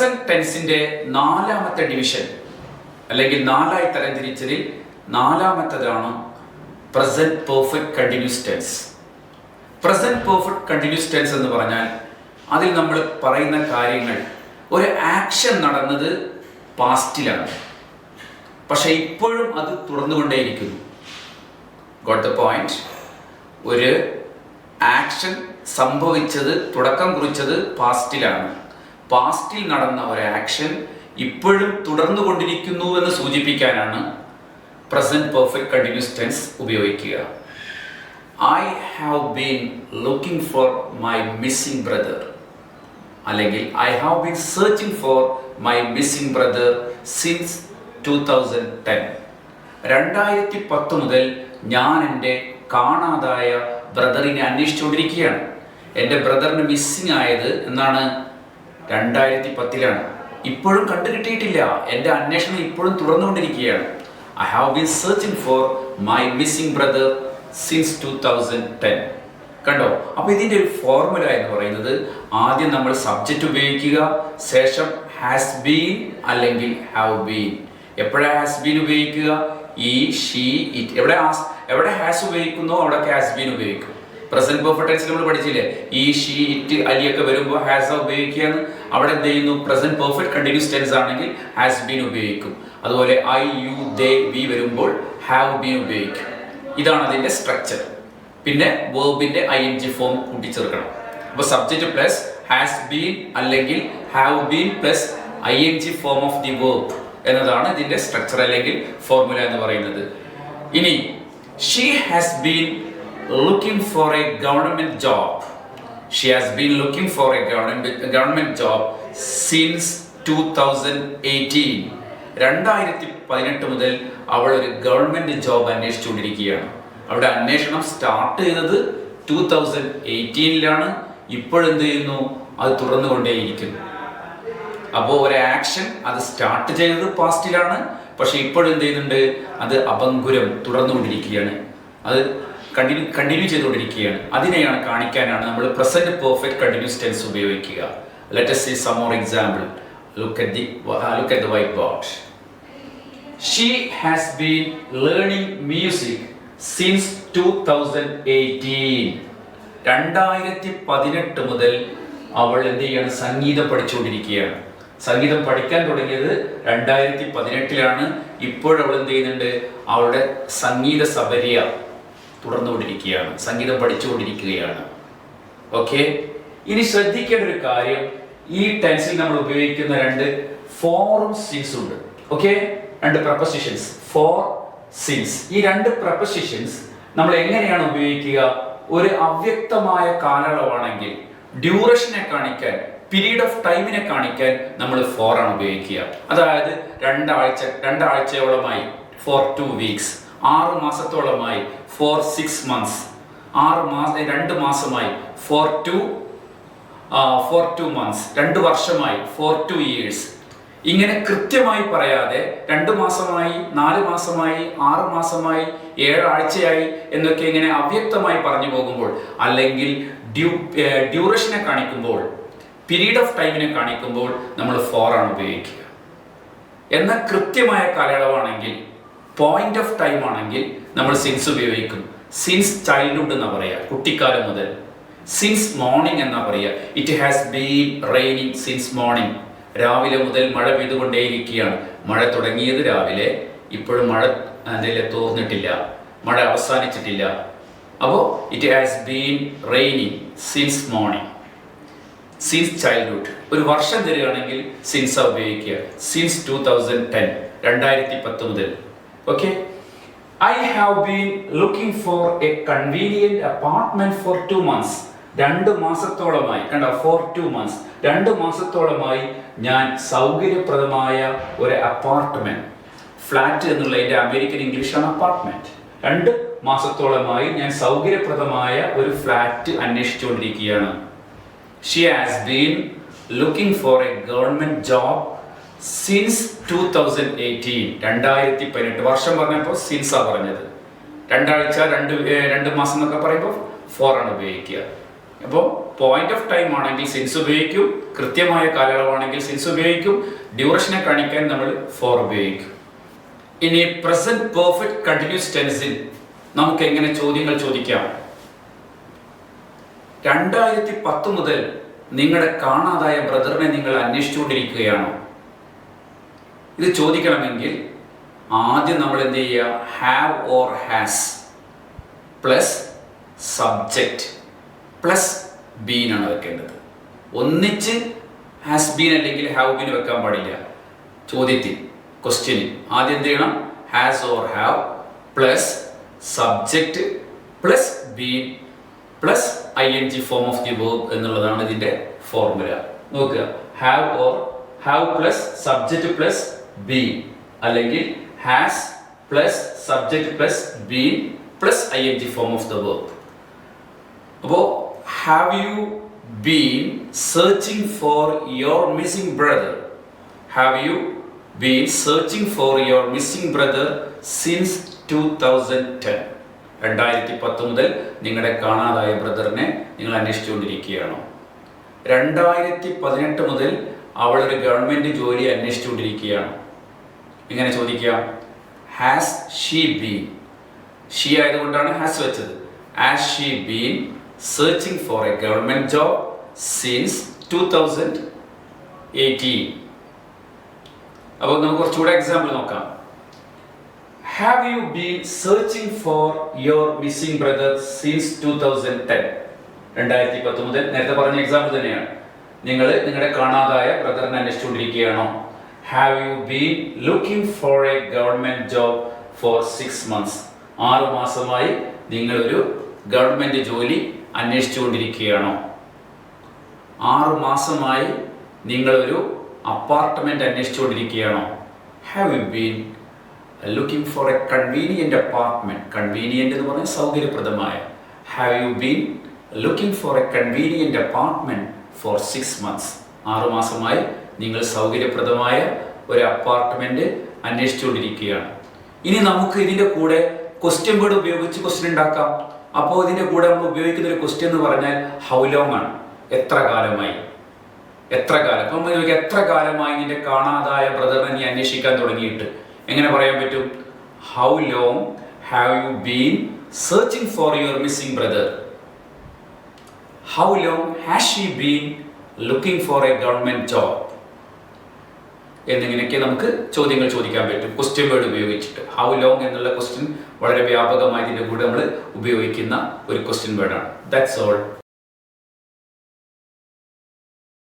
Present ടെൻസിന്റെ നാലാമത്തെ division അല്ലെങ്കിൽ നാലായി തരംതിരിച്ചതിൽ നാലാമത്തതാണ് present perfect continuous tense present perfect continuous tense എന്ന് പറഞ്ഞാൽ അതിൽ നമ്മൾ പറയുന്ന കാര്യങ്ങൾ ഒരു ആക്ഷൻ നടന്നത് പാസ്റ്റിലാണ് പക്ഷെ ഇപ്പോഴും അത് തുടർന്നുകൊണ്ടേയിരിക്കുന്നു. ഗോട്ട് ദ പോയിന്റ് ഒരു ആക്ഷൻ സംഭവിച്ചത് തുടക്കം കുറിച്ചത് പാസ്റ്റിലാണ് പാസ്റ്റിൽ നടന്ന ഒരു ആക്ഷൻ ഇപ്പോഴും തുടർന്നു കൊണ്ടിരിക്കുന്നു എന്ന് സൂചിപ്പിക്കാനാണ് പ്രസന്റ് പെർഫെക്റ്റ് കണ്ടിന്യൂസ് ടെൻസ് ഉപയോഗിക്കുക. I have been looking for my missing brother അല്ലെങ്കിൽ I have been searching for my missing brother since two thousand ten രണ്ടായിരത്തി പത്ത് മുതൽ ഞാൻ എന്റെ കാണാതായ ബ്രദറിനെ അന്വേഷിച്ചുകൊണ്ടിരിക്കുകയാണ്. എന്റെ ബ്രദറിന് മിസ്സിംഗ് ആയത് എന്നാണ് രണ്ടായിരത്തി പത്തിലാണ് ഇപ്പോഴും കണ്ടുകിട്ടിയിട്ടില്ല. എന്റെ അന്വേഷണം ഇപ്പോഴും തുറന്നുകൊണ്ടിരിക്കുകയാണ് I have been searching for my missing brother since two thousand ten കണ്ടോ? അപ്പോൾ ഇതിന്റെ ഒരു ഫോർമുല എന്ന് പറയുന്നത് ആദ്യം നമ്മൾ സബ്ജക്റ്റ് ഉപയോഗിക്കുക ശേഷം ഹാസ് ബീൻ അല്ലെങ്കിൽ ഹാവ് ബീൻ എപ്പോഴാണ് ഹാസ് ബീൻ ഉപയോഗിക്കുക? ഈ ഷീ ഇറ്റ് എവിടെ എവിടെ ഹാസ് ഉപയോഗിക്കുന്നോ അവിടെ ഹാസ് ബീൻ ഉപയോഗിക്കും. പ്രസന്റ് പെർഫെക്റ്റ് ടെൻസ് നമ്മൾ പഠിച്ചില്ലേ? ഈ ഷീ ഇറ്റ് അലിയൊക്കെ വരുമ്പോൾ ഹാസ് ഉപയോഗിക്കുകയാണ്. അവിടെ എന്ത് ചെയ്യുന്നു? പ്രസന്റ് പെർഫെക്റ്റ് കണ്ടിന്യൂസ് ടെൻസ് ആണെങ്കിൽ ഹാസ് ബീൻ ഉപയോഗിക്കും. അതുപോലെ ഐ യു ദേ വി വരുമ്പോൾ ഹാവ് ബീൻ ഉപയോഗിക്കും. ഇതാണ് അതിന്റെ സ്ട്രക്ചർ പിന്നെ വേർബിന്റെ ഐ എൻ ജി ഫോം കൂട്ടിച്ചേർക്കണം. അപ്പോൾ സബ്ജക്റ്റ് പ്ലസ് ഹാസ് ബീൻ അല്ലെങ്കിൽ have been plus I N G form of the verb എന്നതാണ് ഇതിന്റെ സ്ട്രക്ചർ അല്ലെങ്കിൽ ഫോർമുല എന്ന് പറയുന്നത്. ഇനി she has been looking for a government job been looking for a government government job since two thousand eighteen രണ്ടായിരത്തി പതിനെട്ട് മുതൽ അവൾ ഒരു ഗവൺമെന്റ് ജോബ് അന്വേഷിച്ചുകൊണ്ടിരിക്കുകയാണ്. അവിടെ അന്വേഷണം സ്റ്റാർട്ട് ചെയ്തത് ടൂ തൗസൻഡ് എയ്റ്റീനിലാണ് ഇപ്പോഴെന്ത് ചെയ്യുന്നു? അത് തുടർന്നുകൊണ്ടേയിരിക്കുന്നു. അപ്പോൾ ഒരു ആക്ഷൻ അത് സ്റ്റാർട്ട് ചെയ്തത് പാസ്റ്റിലാണ് പക്ഷെ ഇപ്പോഴെന്ത് ചെയ്യുന്നുണ്ട്? അത് അപങ്കുരം തുടർന്നുകൊണ്ടിരിക്കുകയാണ്. അത് കണ്ടിന്യൂ കണ്ടിന്യൂ ചെയ്തുകൊണ്ടിരിക്കുകയാണ്. അതിനെയാണ് കാണിക്കാനാണ് നമ്മൾ പ്രസന്റ് പെർഫെക്റ്റ് കണ്ടിന്യൂസ് ടെൻസ് ഉപയോഗിക്കുക. Let us see some more example. Look at the the look at the has she has been learning music since 2018 രണ്ടായിരത്തി പതിനെട്ട് മുതൽ അവൾ എന്ത് ചെയ്യാണ്? സംഗീതം പഠിച്ചുകൊണ്ടിരിക്കുകയാണ്. സംഗീതം പഠിക്കാൻ തുടങ്ങിയത് രണ്ടായിരത്തി പതിനെട്ടിലാണ് ഇപ്പോഴവൾ എന്ത് ചെയ്യുന്നുണ്ട്? അവളുടെ സംഗീത സബരിയ തുടർന്നുകൊണ്ടിരിക്കുകയാണ്. സംഗീതം പഠിച്ചുകൊണ്ടിരിക്കുകയാണ്. ഓക്കെ ഇനി ശ്രദ്ധിക്കേണ്ട ഒരു കാര്യം ഈ ടെൻസിൽ നമ്മൾ ഉപയോഗിക്കുന്ന രണ്ട് ഫോറും സിൻസ് ഉണ്ട്. ഓക്കെ രണ്ട് പ്രപ്പസിഷൻസ് ഫോർ സിൻസ് ഈ രണ്ട് പ്രപ്പസിഷൻസ് നമ്മൾ എങ്ങനെയാണ് ഉപയോഗിക്കുക? ഒരു അവ്യക്തമായ കാലയളവാണെങ്കിൽ ഡ്യൂറേഷനെ കാണിക്കാൻ പീരീഡ് ഓഫ് ടൈമിനെ കാണിക്കാൻ നമ്മൾ ഫോർ ആണ് ഉപയോഗിക്കുക. അതായത് രണ്ടാഴ്ച രണ്ടാഴ്ചയോളമായി ഫോർ ടു വീക്സ് ആറ് മാസത്തോളമായി ഫോർ സിക്സ് മന്ത്സ് ആറ് മാസം രണ്ട് മാസമായി for two for two months രണ്ട് വർഷമായി ഫോർ ടു ഇയേഴ്സ് ഇങ്ങനെ കൃത്യമായി പറയാതെ രണ്ട് മാസമായി നാല് മാസമായി ആറ് മാസമായി ഏഴാഴ്ചയായി എന്നൊക്കെ ഇങ്ങനെ അവ്യക്തമായി പറഞ്ഞു പോകുമ്പോൾ അല്ലെങ്കിൽ ഡ്യൂ ഡ്യൂറേഷനെ കാണിക്കുമ്പോൾ പീരീഡ് ഓഫ് ടൈമിനെ കാണിക്കുമ്പോൾ നമ്മൾ ഫോർ ആണ് ഉപയോഗിക്കുക. എന്നാൽ കൃത്യമായ കാലയളവാണെങ്കിൽ പോയിന്റ് ഓഫ് ടൈം ആണെങ്കിൽ നമ്മൾ സിൻസ് ഉപയോഗിക്കും. സിൻസ് ചൈൽഡ്ഹുഡ് എന്നാ പറയുക കുട്ടിക്കാലം മുതൽ. സിൻസ് മോർണിംഗ് എന്നാ പറയുക it has been raining since morning രാവിലെ മുതൽ മഴ പെയ്തുകൊണ്ടേയിരിക്കുകയാണ്. മഴ തുടങ്ങിയത് രാവിലെ ഇപ്പോഴും മഴ അതിലെ തോർന്നിട്ടില്ല. മഴ അവസാനിച്ചിട്ടില്ല. അപ്പോൾ it has been raining since morning since childhood ഒരു വർഷം തരികയാണെങ്കിൽ സിൻസ് ഉപയോഗിക്കുക. സിൻസ് ടു തൗസൻഡ് ടെൻ രണ്ടായിരത്തി പത്ത് മുതൽ. Okay I have been looking for a convenient apartment for two months. രണ്ട് മാസത്തോളമായി. കണ്ട? ഫോർ ടു മന്ത്സ് രണ്ട് മാസത്തോളമായി ഞാൻ സൗകര്യപ്രദമായ ഒരു അപ്പാർട്ട്മെന്റ് ഫ്ലാറ്റ് എന്നുള്ളതിന്റെ അമേരിക്കൻ ഇംഗ്ലീഷാണ് അപ്പാർട്ട്മെന്റ് രണ്ട് മാസത്തോളമായി ഞാൻ സൗകര്യപ്രദമായ ഒരു flat അന്വേഷിച്ചുകൊണ്ടിരിക്കുകയാണ്. She has been looking for a government job since two thousand eighteen രണ്ടായിരത്തി പതിനെട്ട് വർഷം പറഞ്ഞപ്പോൾ സിൻസാ പറഞ്ഞത്. രണ്ടാഴ്ച രണ്ട് രണ്ട് മാസം എന്നൊക്കെ പറയുമ്പോൾ ആണ് ഉപയോഗിക്കുക. അപ്പോൾ പോയിന്റ് ഓഫ് ടൈം ആണെങ്കിൽ സിൻസ് ഉപയോഗിക്കും കൃത്യമായ കാലയളവാണെങ്കിൽ സിൻസ് ഉപയോഗിക്കും ഡ്യൂറേഷനെ കാണിക്കാൻ നമ്മൾ ഫോർ ഉപയോഗിക്കും. ഇനി പ്രസന്റ് പെർഫെക്റ്റ് കണ്ടിന്യൂസ് ടെൻസിൽ നമുക്ക് എങ്ങനെ ചോദ്യങ്ങൾ ചോദിക്കാം? രണ്ടായിരത്തി പത്ത് മുതൽ നിങ്ങളുടെ കാണാതായ ബ്രദറിനെ നിങ്ങൾ അന്വേഷിച്ചുകൊണ്ടിരിക്കുകയാണോ? ഇത് ചോദിക്കണമെങ്കിൽ ആദ്യം നമ്മൾ എന്ത് ചെയ്യുക? Have or has plus subject plus ബീനാണ് വെക്കേണ്ടത്. ഒന്നിച്ച് ഹാസ് ബീൻ അല്ലെങ്കിൽ ഹാവ് ബീൻ വെക്കാൻ പാടില്ല. ചോദ്യത്തിൽ ക്വസ്റ്റ്യനിൽ ആദ്യം എന്ത് ചെയ്യണം? Has or have plus subject plus been plus I N G form of the verb എന്നുള്ളതാണ് ഇതിന്റെ ഫോർമുല നോക്കുക. Have or have plus subject plus been അല്ലെങ്കിൽ has plus subject plus been plus I N G form of the verb അപ്പോൾ have you been searching for your missing brother have you been searching for your missing brother since two thousand ten രണ്ടായിരത്തി പത്ത് മുതൽ നിങ്ങളുടെ കാണാതായ ബ്രദറിനെ നിങ്ങൾ അന്വേഷിച്ചുകൊണ്ടിരിക്കുകയാണോ? രണ്ടായിരത്തി പതിനെട്ട് മുതൽ അവളൊരു ഗവൺമെന്റ് ജോലി അന്വേഷിച്ചുകൊണ്ടിരിക്കുകയാണ്. ഇങ്ങനെ ചോദിക്കുക ഹാസ് ഷീ ബീൻ ഷീ ആയതുകൊണ്ടാണ് ഹാസ് വെച്ചത്. As she been searching for a government job since two thousand eighteen അപ്പോൾ നമുക്ക് കുറച്ചുകൂടെ എക്സാമ്പിൾ നോക്കാം. Have you been searching for your missing brother since two thousand ten രണ്ടായിരത്തി പത്ത് മുതൽ നേരത്തെ പറഞ്ഞ എക്സാമ്പിൾ തന്നെയാണ്. നിങ്ങൾ നിങ്ങളുടെ കാണാതായ ബ്രദറിനെ അന്വേഷിച്ചുകൊണ്ടിരിക്കുകയാണോ? Have you been looking for a government job for six months ആറു മാസമായി നിങ്ങളൊരു ഗവൺമെന്റ് ജോലി അന്വേഷിച്ചുകൊണ്ടിരിക്കുകയാണോ? ആറു മാസമായി നിങ്ങളൊരു apartment അന്വേഷിച്ചുകൊണ്ടിരിക്കുകയാണോ? Have you been looking for a convenient apartment convenient എന്ന് പറഞ്ഞാൽ സൗകര്യപ്രദമായ. Have you been looking for a convenient apartment for six months ആറുമാസമായി നിങ്ങൾ സൗകര്യപ്രദമായ ഒരു അപ്പാർട്ട്മെന്റ് അന്വേഷിച്ചുകൊണ്ടിരിക്കുകയാണ്. ഇനി നമുക്ക് ഇതിന്റെ കൂടെ ക്വസ്റ്റ്യൻ ബോർഡ് ഉപയോഗിച്ച് ക്വസ്റ്റ്യൻ ഉണ്ടാക്കാം. അപ്പോൾ ഇതിന്റെ കൂടെ നമ്മൾ ഉപയോഗിക്കുന്ന ഒരു ക്വസ്റ്റ്യൻ എന്ന് പറഞ്ഞാൽ ഹൗ ലോങ് ആണ്? എത്ര കാലമായി? എത്ര കാലം? അപ്പം നമ്മൾ എത്ര കാലമായി നിന്റെ കാണാതായ ബ്രദറിനെ നീ അന്വേഷിക്കാൻ തുടങ്ങിയിട്ട്? എങ്ങനെ പറയാൻ പറ്റും? How long have you been searching for your missing brother how long has she been looking for a government job എന്നിങ്ങനെയൊക്കെ നമുക്ക് ചോദ്യങ്ങൾ ചോദിക്കാൻ പറ്റും. ക്വസ്റ്റ്യൻ വേർഡ് ഉപയോഗിച്ചിട്ട്. ഹൗ ലോങ് എന്നുള്ള ക്വസ്റ്റ്യൻ വളരെ വ്യാപകമായി ഇതിന്റെ കൂടെ നമ്മൾ ഉപയോഗിക്കുന്ന ഒരു ക്വസ്റ്റ്യൻ വേർഡാണ് ദാറ്റ്സ് ഓൾ